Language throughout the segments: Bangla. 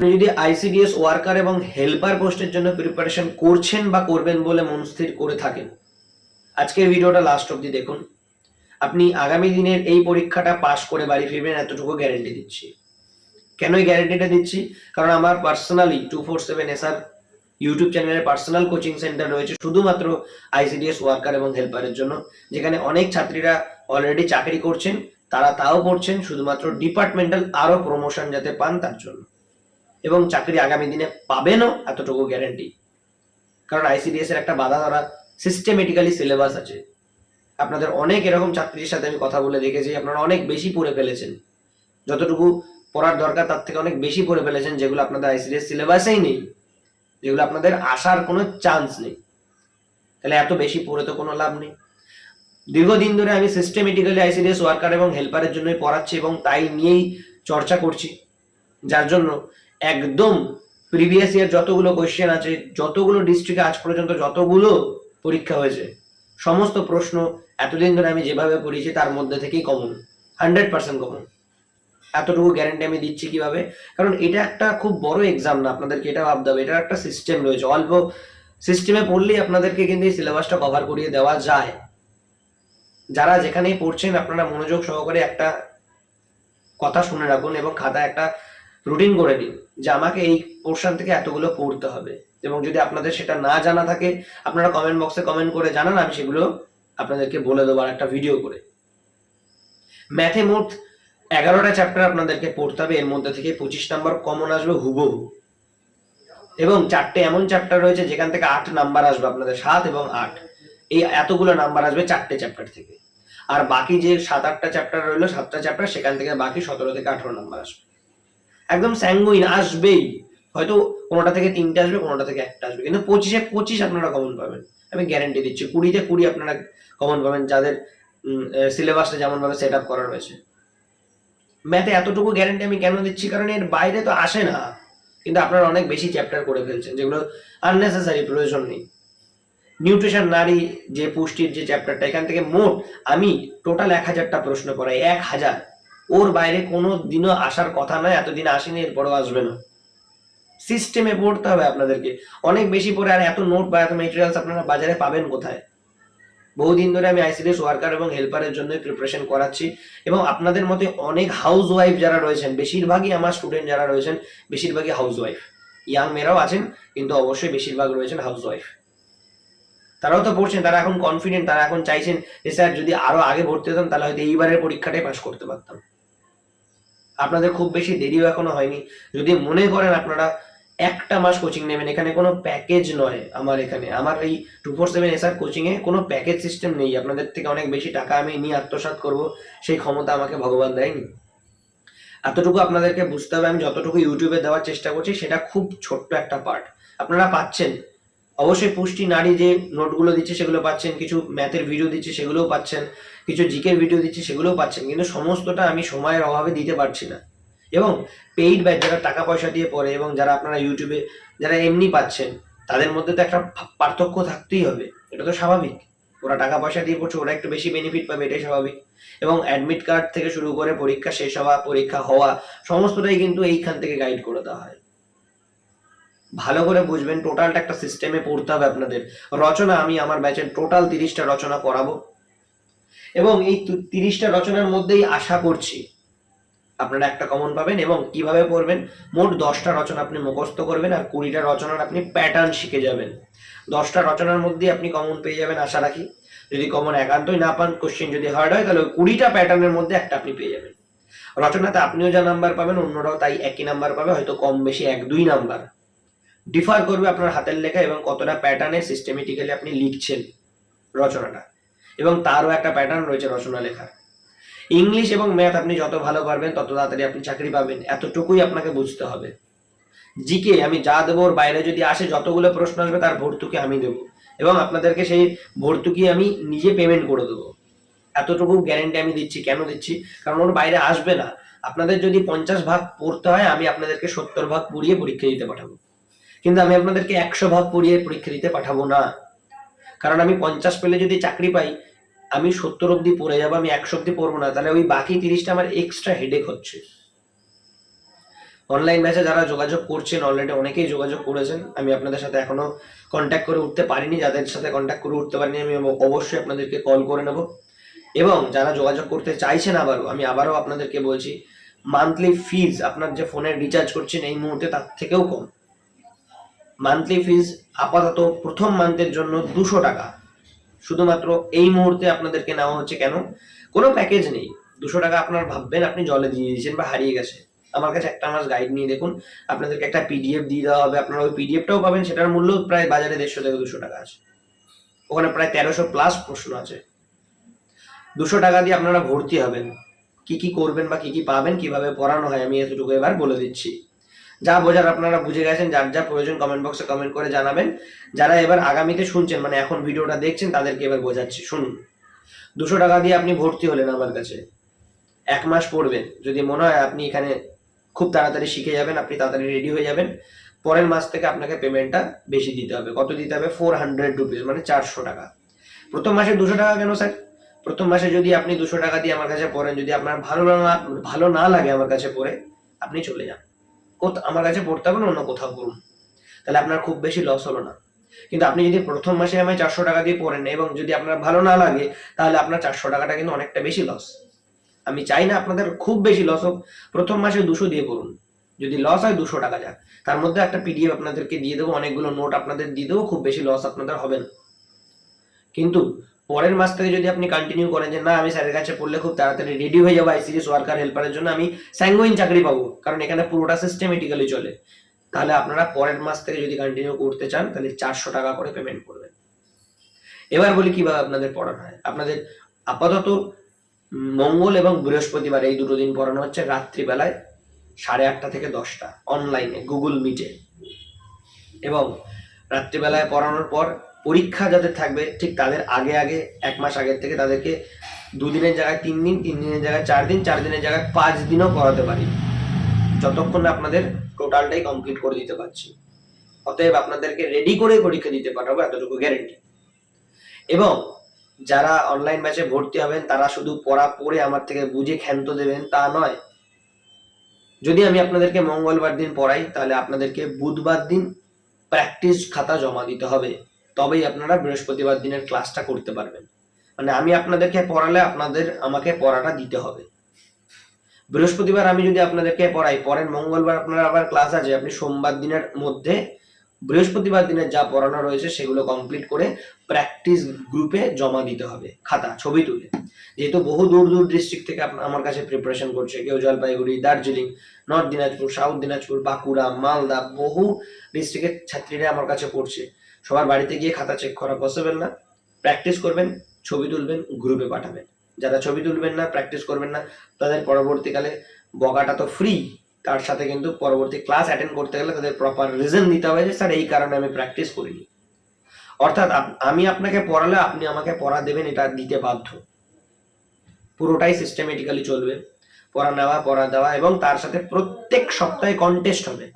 আপনি যদি আইসিডিএস ওয়ার্কার এবং হেল্পার পোস্টের জন্য প্রিপারেশন করছেন বা করবেন বলে মন স্থির করে থাকেন, আজকের ভিডিওটা লাস্ট অবধি দেখুন। আপনি আগামী দিনের এই পরীক্ষাটা পাশ করে বাড়ি ফিরবেন, এতটুকু গ্যারেন্টি দিচ্ছি। কেন এই গ্যারেন্টিটা দিচ্ছি? কারণ আমার personally two four seven SR YouTube চ্যানেলের পার্সোনাল কোচিং সেন্টার রয়েছে, শুধুমাত্র আইসিডিএস ওয়ার্কার এবং হেল্পারের জন্য, যেখানে অনেক ছাত্রীরা অলরেডি চাকরি করছেন, তারা তাও পড়ছেন শুধুমাত্র ডিপার্টমেন্টাল আরও প্রমোশন যাতে পান তার জন্য। এবং চাকরি আগামী দিনে পাবেনও এতটুকু গ্যারেন্টি কারণ আইসিডিএস এর একটা বাধা ধরা সিস্টেমেটিক্যালি সিলেবাস আছে। আপনাদের অনেক এরকম ছাত্রীর সাথে আমি কথা বলে দেখেছি, আপনারা অনেক বেশি পড়ে ফেলেছেন। যতটুকু পড়ার দরকার তার থেকে অনেক বেশি পড়ে ফেলেছেন, যেগুলো আপনাদের আইসিডিএস সিলেবাসেই নেই, যেগুলো আপনাদের আসার কোনো চান্স নেই। তাহলে এত বেশি পড়ে তো কোনো লাভ নেই। দীর্ঘদিন ধরে আমি সিস্টেমেটিক্যালি আইসিডিএস ওয়ার্কার এবং হেল্পারের জন্যই পড়াচ্ছি এবং তাই নিয়েই চর্চা করছি। যার জন্য একদম প্রিভিয়াস ইয়ার যতগুলো কোয়েশ্চেন আছে, যতগুলো ডিস্ট্রিক্টে আজ পর্যন্ত যতগুলো পরীক্ষা হয়েছে, সমস্ত প্রশ্ন এতদিন ধরে আমি যেভাবে পড়িয়েছি তার মধ্যে থেকেই কমন হান্ড্রেড পার্সেন্ট কমন এতটুকু গ্যারেন্টি আমি দিচ্ছি কীভাবে? কারণ এটা একটা খুব বড় এক্সাম না, আপনাদেরকে এটা ভাবতে হবে এটার একটা সিস্টেম রয়েছে। অল্প সিস্টেমে পড়লেই আপনাদেরকে কিন্তু এই সিলেবাসটা কভার করিয়ে দেওয়া যায়। যারা যেখানেই পড়ছেন, আপনারা মনোযোগ সহকারে একটা কথা শুনে রাখুন এবং খাতায় একটা রুটিন করে দিন যে আমাকে এই পোর্শন থেকে এতগুলো পড়তে হবে। এবং যদি আপনাদের সেটা না জানা থাকে, আপনারা কমেন্ট বক্সে কমেন্ট করে জানান, আমি সেগুলো আপনাদেরকে বলে দেবো আর একটা ভিডিও করে। ম্যাথে মোট এগারোটা চ্যাপ্টার আপনাদেরকে পড়তে হবে, এর মধ্যে থেকে পঁচিশ নাম্বার কমন আসবে হুবহু। এবং চারটে এমন চ্যাপ্টার রয়েছে যেখান থেকে আট নাম্বার আসবে আপনাদের, সাত এবং আট। এই এতগুলো নাম্বার আসবে চারটে চ্যাপ্টার থেকে। আর বাকি যে সাত আটটা চ্যাপ্টার রইল, সাতটা চ্যাপ্টার সেখান থেকে বাকি সতেরো থেকে আঠারো নাম্বার আসবে। একদম স্যাঙ্গুইন আসবেই। হয়তো কোনোটা থেকে তিনটে আসবে, কোনোটা থেকে একটা আসবে। কিন্তু পঁচিশে পঁচিশ আপনারা কমন পাবেন। আমি গ্যারেন্টি দিচ্ছি, কুড়িতে কুড়ি আপনারা কমন পাবেন। যাদের সিলেবাসটা যেমনভাবে সেট আপ করা রয়েছে। ম্যাথে এতটুকু গ্যারেন্টি আমি কেন দিচ্ছি? কারণ এর বাইরে তো আসে না। কিন্তু আপনারা অনেক বেশি চ্যাপ্টার করে ফেলছেন, যেগুলো আননেসেসারি প্রয়োজন নেই। নিউট্রিশন নারী যে পুষ্টির যে চ্যাপ্টারটা এখান থেকে মোট আমি টোটাল এক হাজারটা প্রশ্ন করাই এক হাজার। ওর বাইরে কোনো দিনও আসার কথা নয়, এতদিন আসেনি, এরপরও আসবে না। সিস্টেমে পড়তে হবে আপনাদেরকে। অনেক বেশি পড়ে, আর এত নোট বা এত মেটেরিয়ালস আপনারা বাজারে পাবেন কোথায়? বহুদিন ধরে আমি আইসিডিএস ওয়ার্কার এবং হেল্পারের জন্য প্রিপারেশন করাচ্ছি। এবং আপনাদের মতে অনেক হাউস ওয়াইফ যারা রয়েছেন, বেশিরভাগই আমার স্টুডেন্ট যারা রয়েছেন, বেশিরভাগই হাউস ওয়াইফ ইয়াং মেয়েরাও আছেন, কিন্তু অবশ্যই বেশিরভাগ রয়েছেন হাউস ওয়াইফ তারাও তো পড়ছেন, তারা এখন কনফিডেন্ট তারা এখন চাইছেন যে, স্যার, যদি আরও আগে ভর্তি হতাম, তাহলে হয়তো এইবারের পরীক্ষাটাই পাশ করতে পারতাম। আপনাদের খুব বেশি দেরিও এখনও হয়নি। যদি মনে করেন আপনারা, একটা মাস কোচিং নেবেন, এখানে কোনো প্যাকেজ নয় আমার এখানে। আমার এই টু ফোর সেভেন এসআর কোচিংয়ে কোনো প্যাকেজ সিস্টেম নেই। আপনাদের থেকে অনেক বেশি টাকা আমি নিয়ে আত্মসাৎ করব, সেই ক্ষমতা আমাকে ভগবান দেয়নি। এতটুকু আপনাদেরকে বুঝতে হবে, আমি যতটুকু ইউটিউবে দেওয়ার চেষ্টা করছি, সেটা খুব ছোট্ট একটা পার্ট আপনারা পাচ্ছেন। অবশ্যই পুষ্টি নারী যে নোটগুলো দিচ্ছে সেগুলো পাচ্ছেন, কিছু ম্যাথের ভিডিও দিচ্ছে সেগুলোও পাচ্ছেন, কিছু জিকের ভিডিও দিচ্ছে সেগুলোও পাচ্ছেন, কিন্তু সমস্তটা আমি সময়ের অভাবে দিতে পারছি না। এবং পেইড ব্যাচ যারা টাকা পয়সা দিয়ে পড়ে এবং যারা আপনারা ইউটিউবে যারা এমনি পাচ্ছেন, তাদের মধ্যে তো একটা পার্থক্য থাকতেই হবে, এটা তো স্বাভাবিক। ওরা টাকা পয়সা দিয়ে পড়ছে, ওরা একটু বেশি বেনিফিট পাবে, এটাই স্বাভাবিক। এবং অ্যাডমিট কার্ড থেকে শুরু করে পরীক্ষা শেষ হওয়া, পরীক্ষা হওয়া, সমস্তটাই কিন্তু এইখান থেকে গাইড করে দেওয়া হয়। ভালো করে বুঝবেন টোটালটা একটা সিস্টেমে পড়তে হবে আপনাদের। রচনা আমি আমার ব্যাচের টোটাল তিরিশটা রচনা করাবো। এবং এই তিরিশটা রচনার মধ্যেই আশা করছি আপনারা একটা কমন পাবেন এবং কীভাবে পড়বেন, মোট দশটা রচনা আপনি মুখস্থ করবেন আর কুড়িটা রচনার আপনি প্যাটার্ন শিখে যাবেন। দশটা রচনার মধ্যে আপনি কমন পেয়ে যাবেন আশা রাখি। যদি কমন একান্তই না পান কোশ্চেন যদি হার্ড হয়, তাহলে কুড়িটা প্যাটার্নের মধ্যে একটা আপনি পেয়ে যাবেন। রচনাতে আপনিও যা নাম্বার পাবেন, অন্যরাও তাই একই নাম্বার পাবে, হয়তো কম বেশি এক দুই নাম্বার ডিফার করবে আপনার হাতের লেখা এবং কতটা প্যাটার্নে সিস্টেমেটিক্যালি আপনি লিখছেন রচনাটা। এবং তারও একটা প্যাটার্ন রয়েছে রচনা লেখার ইংলিশ এবং ম্যাথ আপনি যত ভালো পারবেন, তত তাড়াতাড়ি আপনি চাকরি পাবেন। এতটুকুই আপনাকে বুঝতে হবে। জিকে আমি যা দেবো ওর বাইরে যদি আসে, যতগুলো প্রশ্ন আসবে, তার ভর্তুকি আমি দেবো। এবং আপনাদেরকে সেই ভর্তুকি আমি নিজে পেমেন্ট করে দেবো। এতটুকু গ্যারেন্টি আমি দিচ্ছি। কেন দিচ্ছি? কারণ ওর বাইরে আসবে না। আপনাদের যদি পঞ্চাশ ভাগ পড়তে হয়, আমি আপনাদেরকে সত্তর ভাগ পড়িয়ে পরীক্ষা দিতে পাঠাবো। কিন্তু আমি আপনাদেরকে একশো ভাগ পড়িয়ে পরীক্ষা দিতে পাঠাবো না। কারণ আমি পঞ্চাশ পেলে যদি চাকরি পাই, আমি সত্তর অব্দি পড়ে যাব, আমি একশো অব্দি পড়ব না। তাহলে ওই বাকি তিরিশটা আমার এক্সট্রা হেডেক হচ্ছে। অনলাইন ব্যাচে যারা যোগাযোগ করছেন অলরেডি অনেকেই যোগাযোগ করেছেন, আমি আপনাদের সাথে এখনও কন্ট্যাক্ট করে উঠতে পারিনি, যাদের সাথে কন্ট্যাক্ট করে উঠতে পারিনি, আমি অবশ্যই আপনাদেরকে কল করে নেব। এবং যারা যোগাযোগ করতে চাইছেন আবারও, আমি আবারও আপনাদেরকে বলছি মান্থলি ফিজ আপনার যে ফোনের রিচার্জ করছেন, এই মুহূর্তে তার থেকেও কম। মান্থলি ফিজ আপাতত প্রথম মান্থের জন্য দুশো টাকা। শুধুমাত্র এই মুহূর্তে আপনাদেরকে নেওয়া হচ্ছে কেন? কোনো প্যাকেজ নেই। দুশো টাকা আপনার ভাববেন, আপনি জলে দিয়ে দিয়েছেন বা হারিয়ে গেছে। আমার কাছে একটা মাস গাইড নিয়ে দেখুন। আপনাদেরকে একটা পিডিএফ দিয়ে দেওয়া হবে। আপনারা ওই পিডিএফটাও পাবেন, সেটার মূল্য প্রায় বাজারে দেড়শো থেকে দুশো টাকা আছে। ওখানে প্রায় তেরোশো প্লাস প্রশ্ন আছে। দুশো টাকা দিয়ে আপনারা ভর্তি হবেন। কি কি করবেন বা কি কি পাবেন, কীভাবে পড়ানো হয়, আমি এতটুকু এবার বলে দিচ্ছি। যা বোঝার আপনারা বুঝে গেছেন, যার যা প্রয়োজন কমেন্ট বক্সে কমেন্ট করে জানাবেন। যারা এবার আগামীতে শুনছেন মানে এখন ভিডিওটা দেখছেন, তাদেরকে এবার বোঝাচ্ছি। শুনুন, দুশো টাকা দিয়ে আপনি ভর্তি হলেন আমার কাছে। এক মাস পড়বেন যদি মনে হয় আপনি এখানে খুব তাড়াতাড়ি শিখে যাবেন, আপনি তাড়াতাড়ি রেডি হয়ে যাবেন, পরের মাস থেকে আপনাকে পেমেন্টটা বেশি দিতে হবে। কত দিতে হবে? ফোর হান্ড্রেড রুপিস মানে চারশো টাকা। প্রথম মাসে দুশো টাকা কেন স্যার প্রথম মাসে যদি আপনি দুশো টাকা দিয়ে আমার কাছে পড়েন, যদি আপনার ভালো না ভালো না লাগে আমার কাছে পড়ে, আপনি চলে যান। আমার কাছে পড়তে হবে না, অন্য কোথাও করুন তাহলে আপনার খুব বেশি লস হলো না। কিন্তু আপনি যদি প্রথম মাসে আমায় চারশো টাকা দিয়ে পড়েন এবং যদি আপনার ভালো না লাগে, তাহলে আপনার চারশো টাকাটা কিন্তু অনেকটা বেশি লস আমি চাই না আপনাদের খুব বেশি লস হোক, প্রথম মাসে দুশো দিয়ে পড়ুন। যদি লস হয় দুশো টাকা যাক। তার মধ্যে একটা পিডিএফ আপনাদেরকে দিয়ে দেবো, অনেকগুলো নোট আপনাদের দিয়ে দেবো, খুব বেশি লস আপনাদের হবে না। কিন্তু পরের মাস থেকে যদি আপনি কন্টিনিউ করেন যে, না, আমি স্যারের কাছে পড়লে খুব তাড়াতাড়ি রেডি হয়ে যাব আইসিডিএস ওয়ার্কার হেল্পারের জন্য আমি স্যাঙ্গুইন চাকরি পাবো। কারণ এখানে পুরোটা সিস্টেমেটিক্যালি চলে। তাহলে আপনারা পরের মাস থেকে যদি কন্টিনিউ করতে চান, তাহলে চারশো টাকা করে পেমেন্ট করবেন। এবার বলি কীভাবে আপনাদের পড়ানো হয়। আপনাদের আপাতত মঙ্গল এবং বৃহস্পতিবার এই দুটো দিন পড়ানো হচ্ছে রাত্রিবেলায় সাড়ে আটটা থেকে দশটা অনলাইনে গুগল মিটে এবং রাত্রিবেলায় পড়ানোর পর পরীক্ষা যাদের থাকবে, ঠিক তাদের আগে আগে এক মাস আগের থেকে তাদেরকে দুদিনের জায়গায় তিন দিন, তিন দিনের জায়গায় চার দিন, চার দিনের জায়গায় পাঁচ দিনও পড়াতে পারি। যতক্ষণ না আপনাদের টোটালটাই কমপ্লিট করে দিতে পারছি। অতএব আপনাদেরকে রেডি করে পরীক্ষা দিতে পারব এতটুকু গ্যারেন্টি এবং যারা অনলাইন ব্যাচে ভর্তি হবেন, তারা শুধু পড়া পড়ে আমার থেকে বুঝে ক্ষান্ত দেবেন, তা নয়। যদি আমি আপনাদেরকে মঙ্গলবার দিন পড়াই, তাহলে আপনাদেরকে বুধবার দিন প্র্যাকটিস খাতা জমা দিতে হবে। তবেই আপনারা বৃহস্পতিবার দিনের ক্লাসটা করতে পারবেন। মানে আমি আপনাদেরকে পড়ালে আপনাদের, আমাকে পড়াটা দিতে হবে। বৃহস্পতিবার আমি যদি আপনাদেরকে পড়াই, পরের মঙ্গলবার আপনার আবার ক্লাস আছে, আপনি সোমবার দিনের মধ্যে বৃহস্পতিবার দিনের যা পড়ানো রয়েছে সেগুলো কমপ্লিট করে প্র্যাকটিস গ্রুপে জমা দিতে হবে, খাতা, ছবি তুলে। যেহেতু বহু দূর দূর ডিস্ট্রিক্ট থেকে আমার কাছে প্রিপারেশন করছে, কেউ জলপাইগুড়ি, দার্জিলিং নর্থ দিনাজপুর সাউথ দিনাজপুর, বাঁকুড়া, মালদা, বহু ডিস্ট্রিক্টের ছাত্রীরা আমার কাছে পড়ছে। সবার বাড়িতে গিয়ে খাতা চেক করা পসিবল না। প্র্যাকটিস করবেন, ছবি তুলবেন গ্রুপে পাঠাবেন। যারা ছবি তুলবেন না প্র্যাকটিস করবেন না, তাদের পরবর্তীকালে বগাটা তো ফ্রি তার সাথে কিন্তু পরবর্তী ক্লাস অ্যাটেন্ড করতে গেলে তাদের প্রপার রিজন দিতে হবে যে, স্যার, এই কারণে আমি প্র্যাকটিস করিনি। অর্থাৎ আমি আপনাকে পড়ালে আপনি আমাকে পড়া দেবেন, এটা দিতে বাধ্য। পুরোটাই সিস্টেমেটিক্যালি চলবে। পড়া নেওয়া, পড়া দেওয়া এবং তার সাথে প্রত্যেক সপ্তাহে কন্টেস্ট হবে।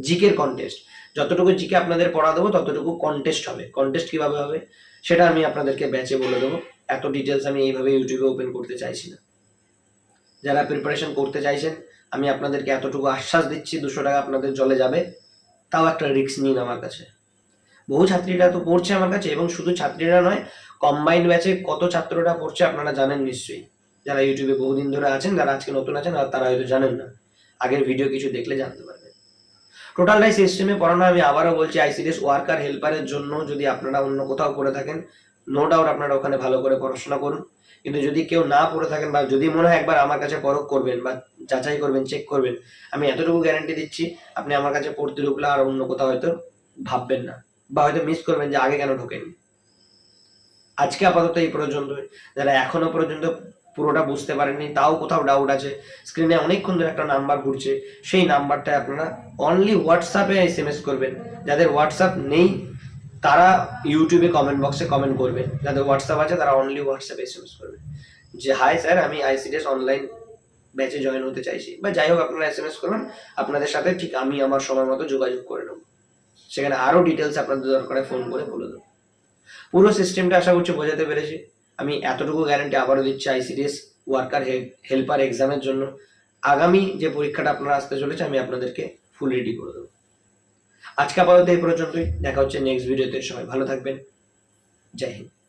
জিকের কন্টেস্ট যতটুকু জিকে আপনাদের পড়া দেবো, ততটুকু কন্টেস্ট হবে। কন্টেস্ট কীভাবে হবে, সেটা আমি আপনাদেরকে ব্যাচে বলে দেবো। এত ডিটেলস আমি এইভাবে ইউটিউবে ওপেন করতে চাইছি না। যারা প্রিপারেশন করতে চাইছেন, আমি আপনাদেরকে এতটুকু আশ্বাস দিচ্ছি, দুশো টাকা আপনাদের জলে যাবে। তাও একটা রিস্ক নিন আমার কাছে। বহু ছাত্রীরা তো পড়ছে আমার কাছে, এবং শুধু ছাত্রীরা নয় কম্বাইন্ড ব্যাচে কত ছাত্ররা পড়ছে আপনারা জানেন নিশ্চয়ই। যারা ইউটিউবে বহুদিন ধরে আছেন, যারা আজকে নতুন আছেন, আর তারা হয়তো জানেন না। আগের ভিডিও কিছু দেখলে জানতে পারবেন টোটালটাই সিস্টেমে পড়ানো আমি আবারও বলছি আইসিডিএস ওয়ার্কার হেল্পারের জন্য যদি আপনারা অন্য কোথাও করে থাকেন নো ডাউট আপনারা ওখানে ভালো করে পড়াশোনা করুন। কিন্তু যদি কেউ না পড়ে থাকেন বা যদি মনে হয় একবার আমার কাছে পরখ করবেন বা যাচাই করবেন চেক করবেন, আমি এতটুকু গ্যারান্টি দিচ্ছি, আপনি আমার কাছে পড়তে ঢুকলে আর অন্য কোথাও হয়তো ভাববেন না বা হয়তো মিস করবেন যে আগে কেন ঢোকেন আজকে আপাতত এই পর্যন্ত যারা এখনও পর্যন্ত পুরোটা বুঝতে পারেননি, তাও কোথাও ডাউট আছে। স্ক্রিনে অনেকক্ষণ ধরে একটা নাম্বার ঘুরছে, সেই নাম্বারটা আপনারা অনলি হোয়াটসঅ্যাপে এস এম এস করবেন। যাদের হোয়াটসঅ্যাপ নেই, তারা ইউটিউবে কমেন্ট বক্সে কমেন্ট করবেন। যাদের হোয়াটসঅ্যাপ আছে, তারা অনলি হোয়াটসঅ্যাপে এস এম এস করবেন। যে হাই স্যার আমি আইসিডিএস অনলাইন ব্যাচে জয়েন হতে চাইছি। বা যাই হোক, আপনারা এস এম এস করবেন, আপনাদের সাথে ঠিক আমি আমার সময় মতো যোগাযোগ করে নেব। সেখানে আরও ডিটেলস আপনাদের দরকারে ফোন করে বলে দেবো। পুরো সিস্টেমটা আশা করছি বোঝাতে পেরেছি। আমি এতটুকু গ্যারান্টি আবারও দিচ্ছি আইসিডিএস ওয়ার্কার হেল্পার এক্সামের জন্য। আগামী যে পরীক্ষাটা আপনারা আসতে চলেছে, আমি আপনাদেরকে ফুল রেডি করে দেবো। আজকে আপাতত এই পর্যন্তই। দেখা হচ্ছে নেক্সট ভিডিওতে সবাই ভালো থাকবেন। জয় হিন্দ।